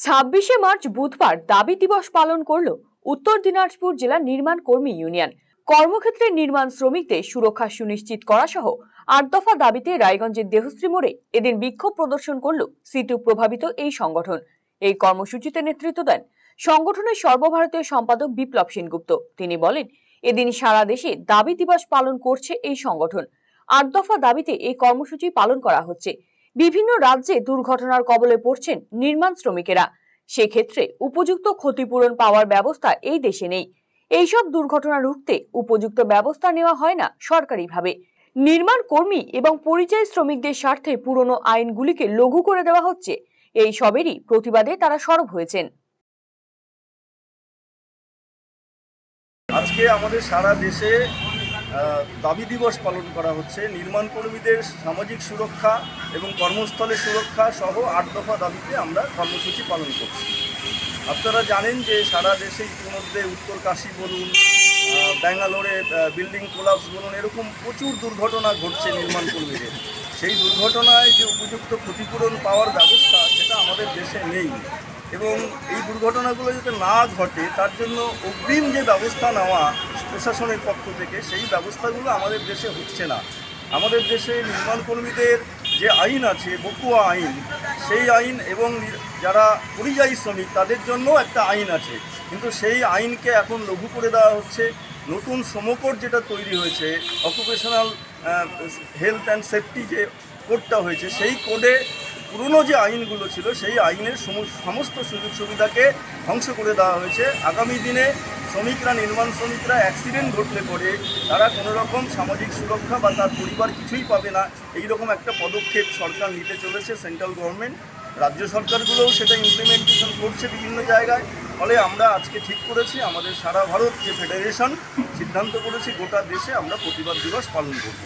ছাব্বিশে মার্চ বুধবার দাবি দিবস পালন করল উত্তর দিনাজপুর জেলা নির্মাণ কর্মী ইউনিয়ন। কর্মক্ষেত্রে নির্মাণ শ্রমিকদের সুরক্ষা সুনিশ্চিত করা সহ আট দফা দাবিতে রায়গঞ্জের দেহশ্রী মোড়ে এদিন বিক্ষোভ প্রদর্শন করল সিটু প্রভাবিত এই সংগঠন। এই কর্মসূচিতে নেতৃত্ব দেন সংগঠনের সর্বভারতীয় সম্পাদক বিপ্লব সেনগুপ্ত। তিনি বলেন, এদিন সারা দেশে দাবি দিবস পালন করছে এই সংগঠন। আট দফা দাবিতে এই কর্মসূচি পালন করা হচ্ছে। বিভিন্ন রাজ্যে দুর্ঘটনার কবলে পড়ছেন নির্মাণ শ্রমিকেরা। সেক্ষেত্রে উপযুক্ত ক্ষতিপূরণ পাওয়ার ব্যবস্থা এই দেশে নেই। এইসব দুর্ঘটনা রুখতে উপযুক্ত ব্যবস্থা নেওয়া হয় না সরকারিভাবে। নির্মাণ কর্মী এবং পরিযায়ী শ্রমিকদের স্বার্থে পুরনো আইনগুলিকে লঘু করে দেওয়া হচ্ছে। এই সবেরই প্রতিবাদে তারা সরব হয়েছেন। আজকে আমাদের সারা দেশে দাবি দিবস পালন করা হচ্ছে। নির্মাণ কর্মীদের সামাজিক সুরক্ষা এবং কর্মস্থলে সুরক্ষা সহ আট দফা দাবিতে আমরা কর্মসূচি পালন করছি। আপনারা জানেন যে সারা দেশে ইতিমধ্যে উত্তর কাশী বলুন ব্যাঙ্গালোরে বিল্ডিং কোলাপস বলুন, এরকম প্রচুর দুর্ঘটনা ঘটছে নির্মাণ কর্মীদের। সেই দুর্ঘটনায় যে উপযুক্ত ক্ষতিপূরণ পাওয়ার ব্যবস্থা, সেটা আমাদের দেশে নেই। এবং এই দুর্ঘটনাগুলো যাতে না ঘটে, তার জন্য অগ্রিম যে ব্যবস্থা নেওয়া প্রশাসনের পক্ষ থেকে সেই ব্যবস্থাগুলো আমাদের দেশে হচ্ছে না। আমাদের দেশে নির্মাণ কর্মীদের যে আইন আছে, বকুয়া আইন, সেই আইন এবং যারা পরিযায়ী শ্রমিক, তাদের জন্য একটা আইন আছে। কিন্তু সেই আইনকে এখন লঘু করে দেওয়া হচ্ছে। নতুন শ্রমকোড যেটা তৈরি হয়েছে অকুপেশনাল হেলথ অ্যান্ড সেফটি যে কোডটা হয়েছে, সেই কোডে পুরনো যে আইনগুলো ছিল, সেই আইনের সম- সমস্ত সুযোগ সুবিধাকে ধ্বংস করে দেওয়া হয়েছে। আগামী দিনে শ্রমিকরা, নির্মাণ শ্রমিকরা অ্যাক্সিডেন্ট ঘটলে পরে তারা কোনো রকম সামাজিক সুরক্ষা বা তার পরিবার কিছুই পাবে না। এই রকম একটা পদক্ষেপ সরকার নিতে চলেছে সেন্ট্রাল গভর্নমেন্ট রাজ্য সরকারগুলোও সেটা ইমপ্লিমেন্টেশন করছে বিভিন্ন জায়গায়। ফলে আমরা আজকে ঠিক করেছি, আমাদের সারা ভারত যে ফেডারেশন সিদ্ধান্ত করেছি, গোটা দেশে আমরা প্রতিবাদ দিবস পালন করব।